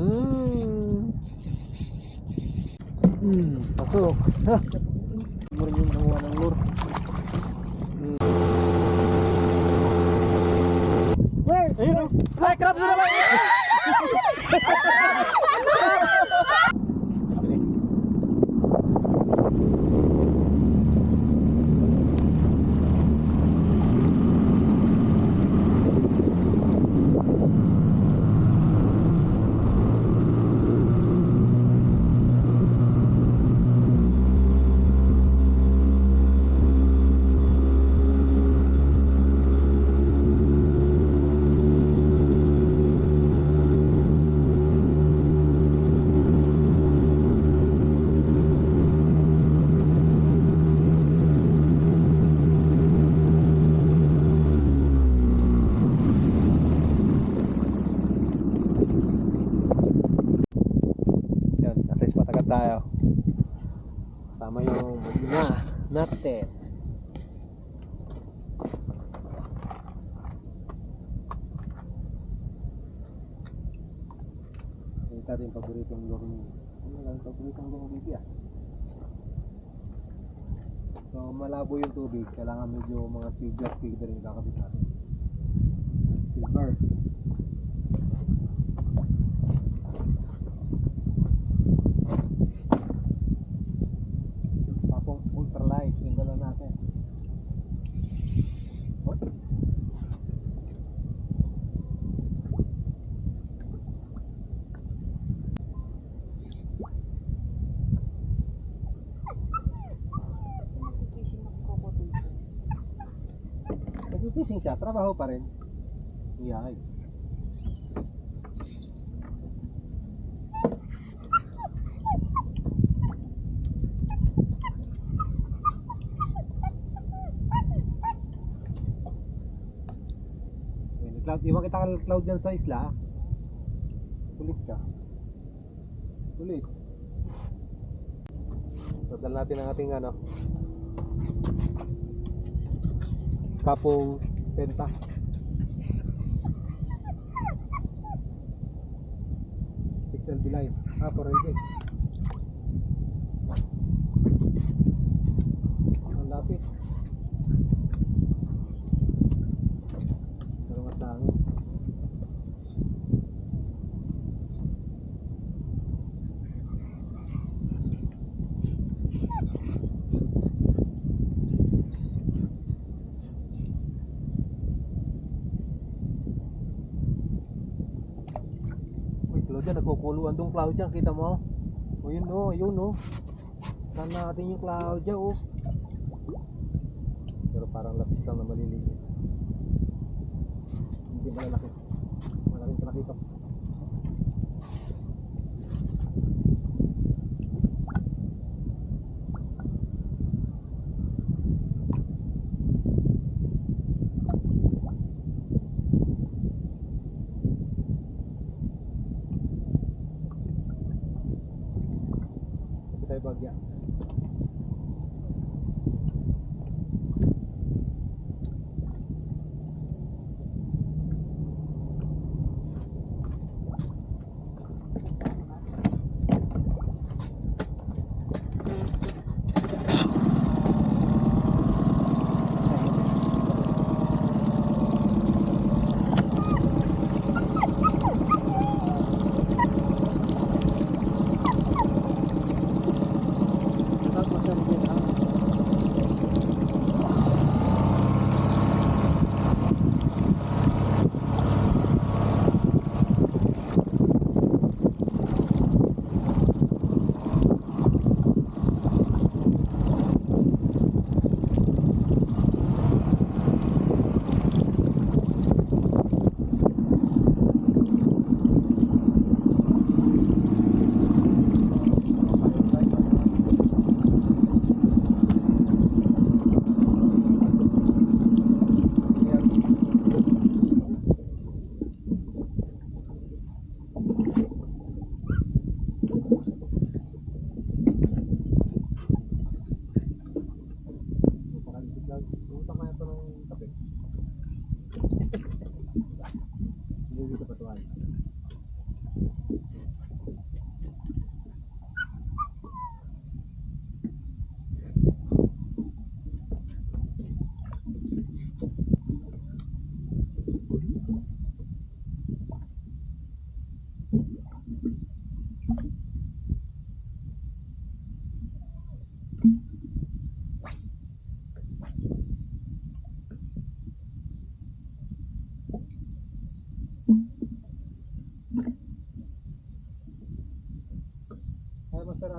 Hmm. Hmm, pasok. Ha. Meron yung nanguha ng lure. Where? Ayun oh. Ay, crab na naman! Yan, nasa Ispatagat tayo. Kasama yung Medina natin. Ito natin yung paboritong lure ni Ano lang yung ah. So malabo yung tubig, kailangan medyo mga silver yung kakabit natin. Silver. Tapong ultralight yung dala natin. Oh. Nag-fishing siya, trabaho pa rin. Iyay. Cloud, iwan kita kang cloud dyan sa isla. Kulit ka. Kulit. So, dala natin ang ating ano. Kapong penta. Pixel line. Ah, for rin. Ang lapit. Pero matangin. Uy, Claudia, nagkukuluan doon Claudia, kita mo? O yun o, yun o. Saan natin yung Claudia o. Pero parang lapis lang na maliliit. Hindi malalaki. Malaking pinakita.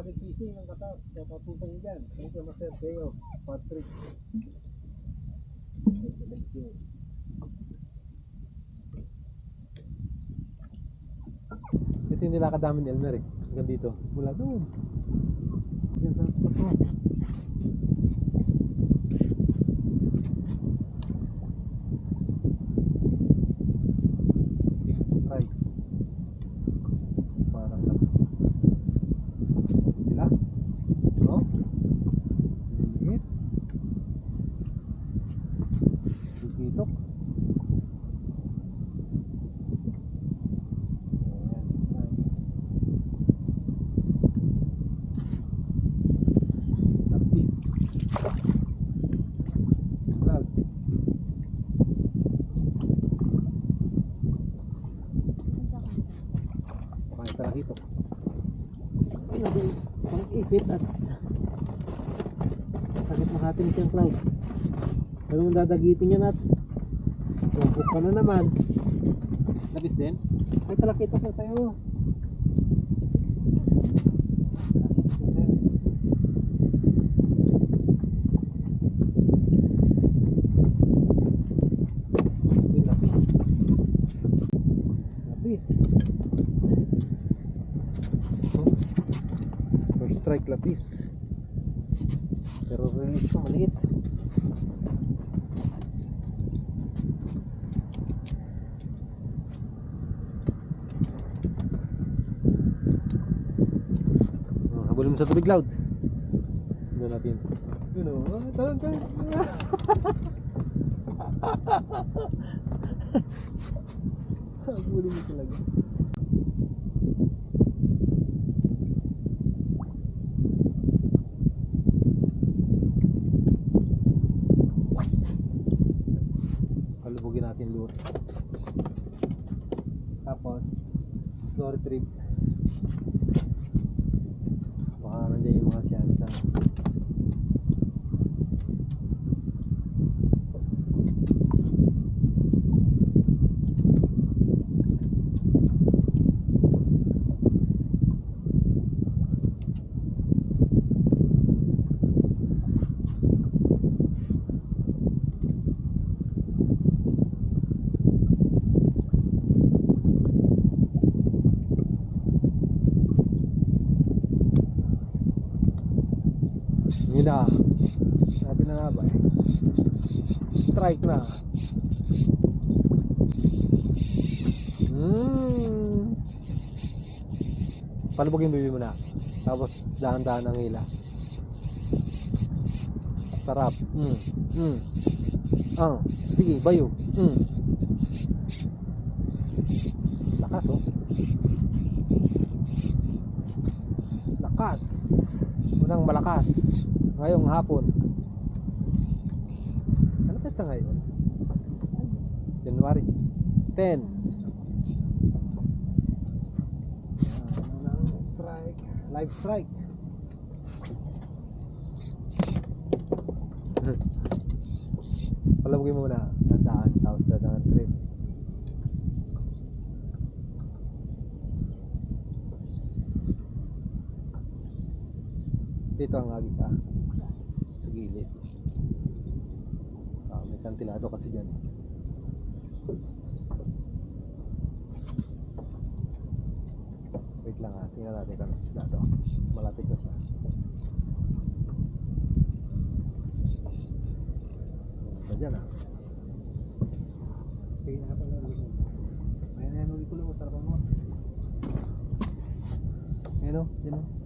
Magic Fishing ng Qatar. Kaya papunta niyo dyan. Thank you, Master Deo. Patrick. Thank you. Ito yung nilakadami ni Elmer eh. Hanggang dito. Mula doon. Yan sa pato. Right. Parang lang. Sila? No? Liliit. Dikitok. Ayan, size. Lapis. Vlog. Pakain ka lang ito. Ano din, pang ipit at sakit makatin siyang cloud. Ano mong dadagitin yan at tumpok ka na naman. Lapis din? Ay talakita ka sa'yo. Yung lapis. Lapis. First lapis. Pero release ko maliit. Oh, habulin mo sa tubig loud. Doon natin. Yun o. Talon, talon. Habulin mo talaga. Kalubugin natin lure. Tapos, slow retrieve. Baka nandiyan yung mga siyansa. Na. Sabi na nga eh. Strike na. Hmm. Palubogin bibi mo na. Tapos dahan-dahan ang hila. Sarap. Mm. Mm. Ah, sige, bayo. Mm. Lakas oh. Lakas. Unang malakas. Ngayong hapon. Ano petsa ngayon? January 10. Ano strike? Live strike. Palabugin mo muna. Tandaan. Tapos dadaan trip. Dito ang agis ah. Sa gilid. Ah, may kantilado kasi dyan. Wait lang ah. Tingnan natin kung kantilado. Malapit na siya. Ba dyan ah? Sige na pala ulit mo. Ayan yan ulit ko lang. Sarap mo. Ayan o. Yan o.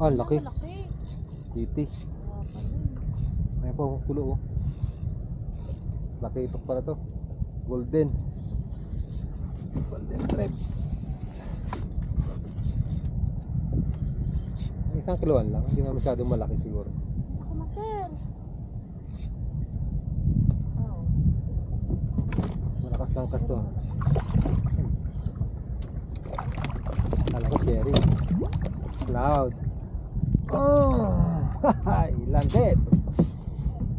Ah, laki. Malaki. Titi. Ah. May pa kulo oh. Laki ito pala to. Golden. Golden Threads. Isang kiloan lang. Hindi na masyadong malaki siguro. Ako, master. Oh. Malakas lang kasto. Kala ko sherry. Cloud. Oh! Landed!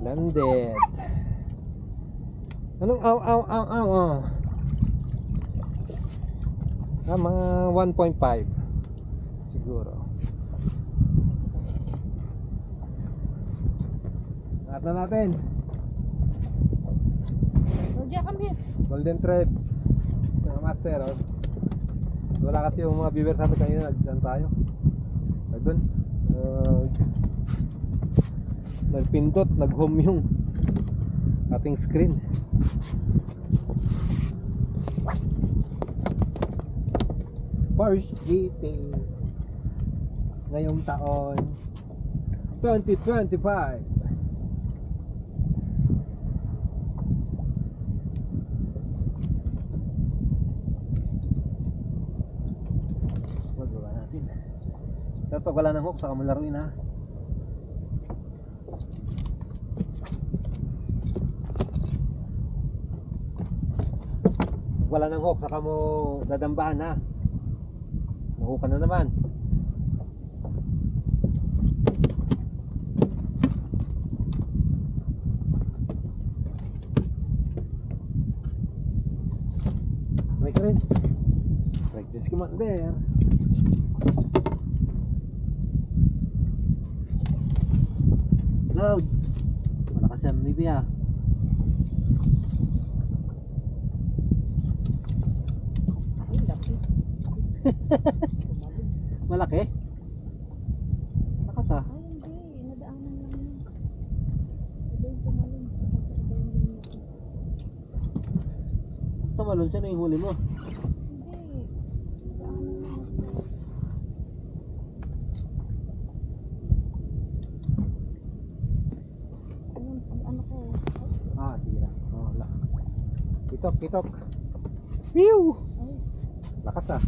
Landed! Anong aw aw aw aw aw? Ah, mga 1.5 siguro. Lahat na natin. Roger, come here. Golden Threads. Mga master. Oh. Wala kasi yung mga viewers natin kanina. Nagdan tayo. Nagdun. Uh, nagpindot. Nag-home yung ating screen. First meeting ngayong taon 2025 Magawa natin. Pero pag wala ng hook, saka mo laruin ha. Pag wala ng hook, saka mo dadambahan ha. Mahuka na naman. Ka rin. Practice commander. Load. Malakas yan, maybe ah. Malaki. Lakas ah. Hindi. Nadaanan lang yun. Yung tumalon. Tumalon siya na yung huli mo. Hindi. Nadaanan lang ako. Ayun, ang ano ko. Ay, Ah, tira. Oh, wala. Kitok, kitok. Pew! Lakas ah.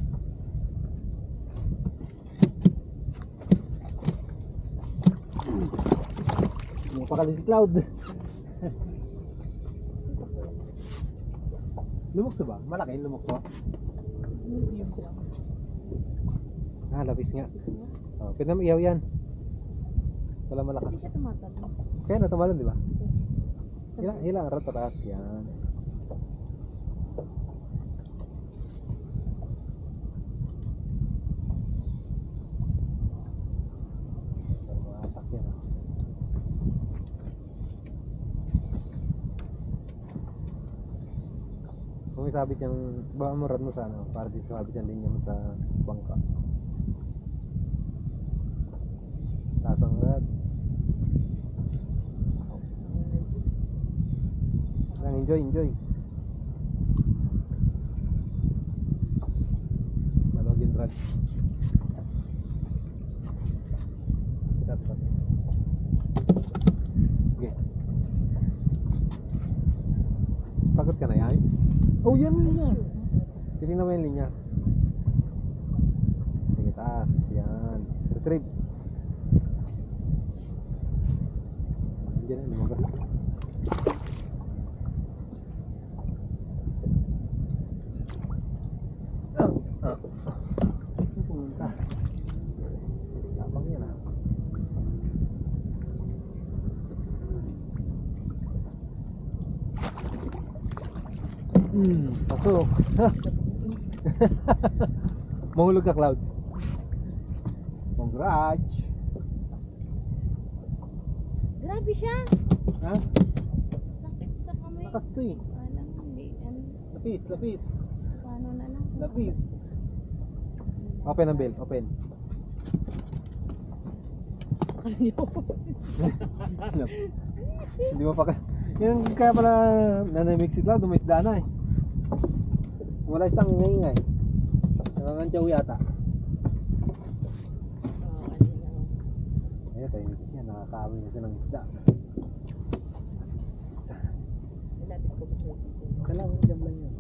Mupakali si Cloud. lumok sa ba? Malaki yung lang. Ah, labis nga. Oh, pinam iyaw yan. Wala malakas. Kaya natumalon, di ba? Hila, hila, arat pataas yan. Para maatak yan, ah. Kung isabit yung, baka mo rad mo sa ano, para di sumabit yung linya mo sa bangka. Tasang rad. Lang enjoy, enjoy. Malogin rad. Sikat, sikat. Sige. Takot ka na yan? Oh, yan yung linya. Titingnan mo yung linya. Sige, taas. Yan. Retrieve. Na, lumagas. Ah, ah. Saan pumunta? Tapang yan ah. Ha! Mahulog ka, Cloud. Congrats! Grabe siya. Ha? Sakit sa kamay. Lakas to eh. Alam, hindi. Ano, Lapis, lapis. paano na lang. Lapis. Open ang bell, open. Hindi mo pa ka... Yan kaya pala nanamig si Cloud, umisda na eh. Wala isang ingay-ingay. Nakakantyaw yata. Ayun, tayo nito siya. Nakakaawi na siya ng isda. Lapit ko ba siya? Kala mo, jam lang yun.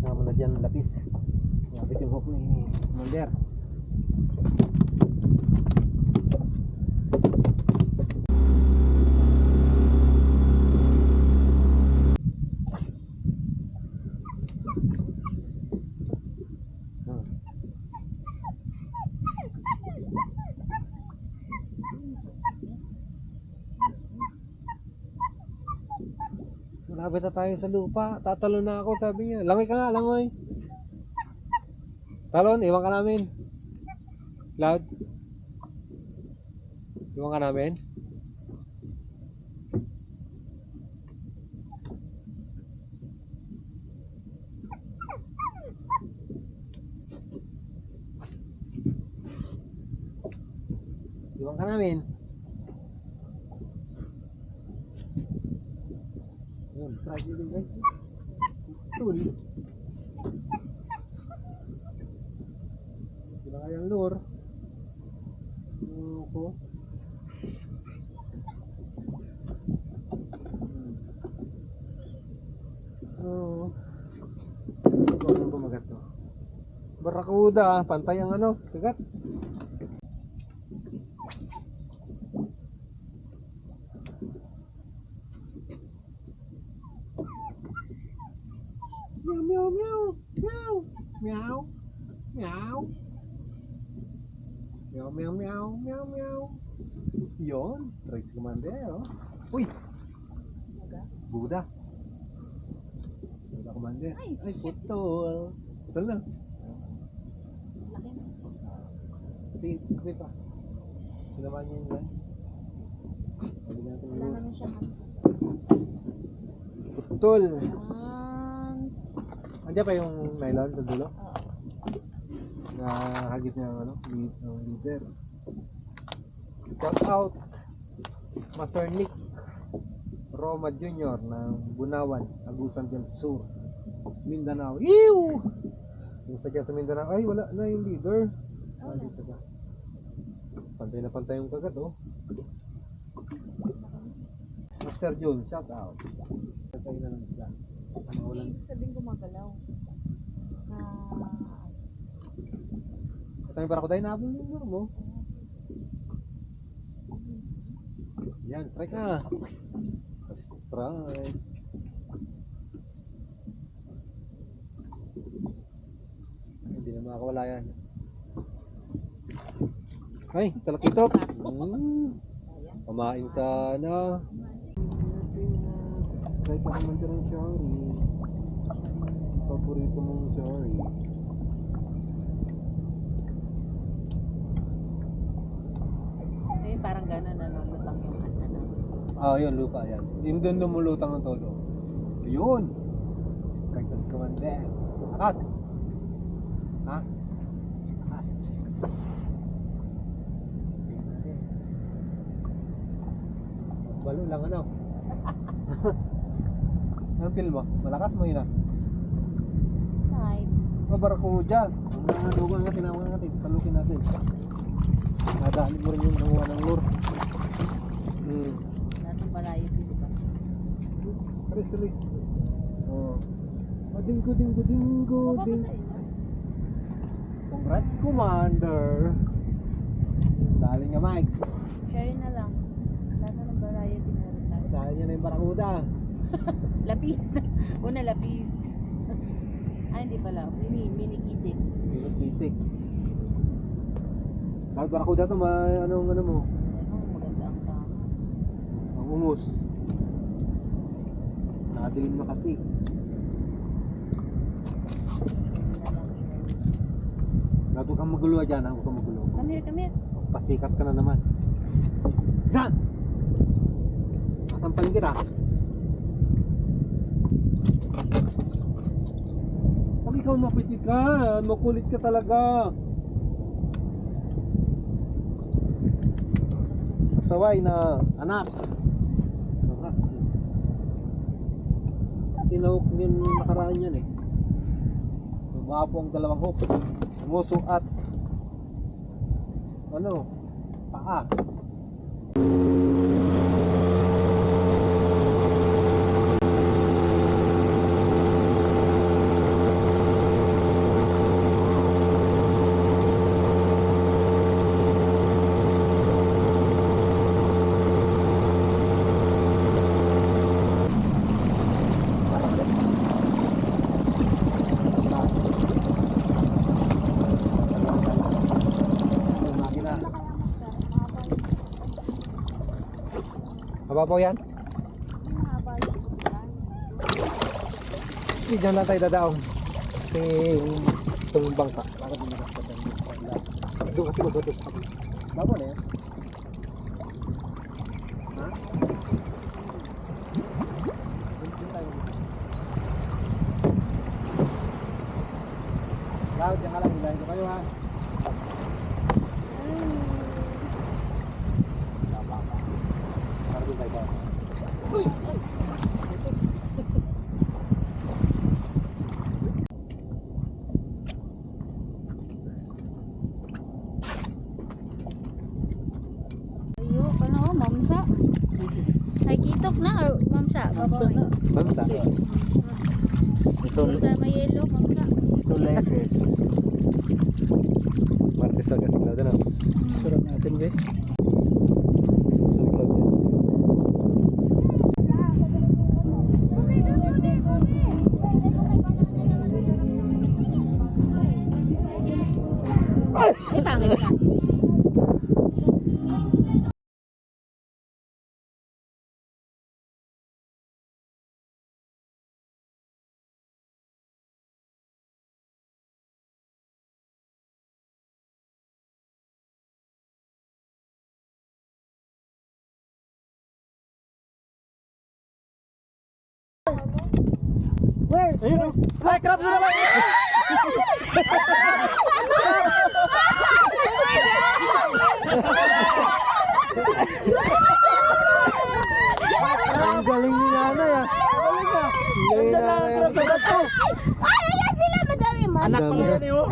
Kasama na dyan lapis. Hmm. Malapit na tayo sa lupa. Tatalo na ako, sabi niya. Langoy ka nga, langoy. Talon, iwan ka namin. Cloud. Iwan ka namin. Iwan ka namin. Yun, din guys. Tool. Sila kayang lure. Ano ko? Oo. Ikaw ang kumagat to. Barakuda, pantay ang ano, kagat. Yun, straight commander, oh. Uy! Buda. Buda commander. Ay, Ay, shit. putol. Putol na. Laki na. Sige, sige pa. Sinaman niyo yun yan. Sabi natin Wala yun. naman. Putol. Hans. Andiyan pa yung nylon sa dulo? Oo. na hagit niya ang ano, lead, ng leader. Shout out Master Nick Roma Jr. ng Bunawan, Agusan del Sur, Mindanao. Ew! Yung sa dyan sa Mindanao, ay wala na yung leader. Ah, dito ka. Pantay na pantay yung kagat, oh. Master Jun, shout out. Pantay na lang sila. Ano ulan? Sabihin gumagalaw. Na... Ito yung para ko tayo lure mo. Yan, strike na. Strike. Hindi na makakawala yan. Ay, talakitop. Mm. Pamain sana. Strike ako man ng sorry. Paborito mong sorry. Ayun, parang na yung ano. Ah, yun, lupa yan. Yung doon lumulutang ang todo. Yun! Cactus Commander. Akas! Ha? Akas. Balo lang ano? Anong feel mo? Malakas mo yun ah? Oh, barakuda. Ang mga lugang natin, ang mga natin, talukin natin. Nadali mo rin yung nanguha ng lure. Hmm. Lahat ng variety, di ba? Aris, aris. Oh. Madinggo, dinggo, dinggo, Baba ding. sa inyo. Congrats, Commander. Dali nga, Mike. Share na lang. Na ng variety meron tayo. Dali niya na yung barakuda. Lapis na. Una lapis. Ay, hindi pala. Mini, mini kitties. Titik. Kahit barakuda to, ma anong ano mo? Ano, maganda ang tama. Umus. Nakadilim na kasi. Gato kang magulo dyan, ako kang magulo. Come here, come here. Pasikat ka na naman. Diyan! Kasampalin kita. Pag ikaw mapitik ka, makulit ka talaga. Kasaway na anak. Ng husky. Tinawag din nakaraan yan eh. Tumapo ang dalawang hook. Umuso at ano? Paa. Mababaw yan. Hindi dyan lang tayo dadaong. Kasi yung itong bangka. Bakit hindi ka sa Doon kasi magotok. Bago na yan. Ha? Doon tayo magotok. Lahat, dyan ka lang. Hilahin ko kayo ha. Para doon tayo ba? Ayo, ano, mamsa. Ay, kitok na or mamsa? Babaw. Bangka. Ito, Sa may yellow, mamsa. ito leches. Martes sa kasing laut na. Sarap Where? Ayun, oh. Ay, crab na naman! Ang galing ni nanay ah. Galing ah. Ang galing ni nanay. Ay, ayan sila, madami man. Anak pala yan, eh, oh.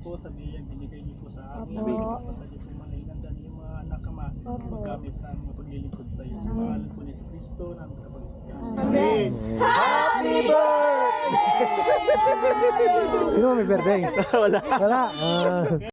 Po sa biyang binigay niyo po sa amin. Opo. Sa Diyos yung mga dyan yung mga anak ama. Opo. Magkamit sa aming paglilingkod sa iyo. Sa pangalan po ni Kristo na ang. Amen. Happy birthday! Sino may birthday? Wala. Wala. Ah.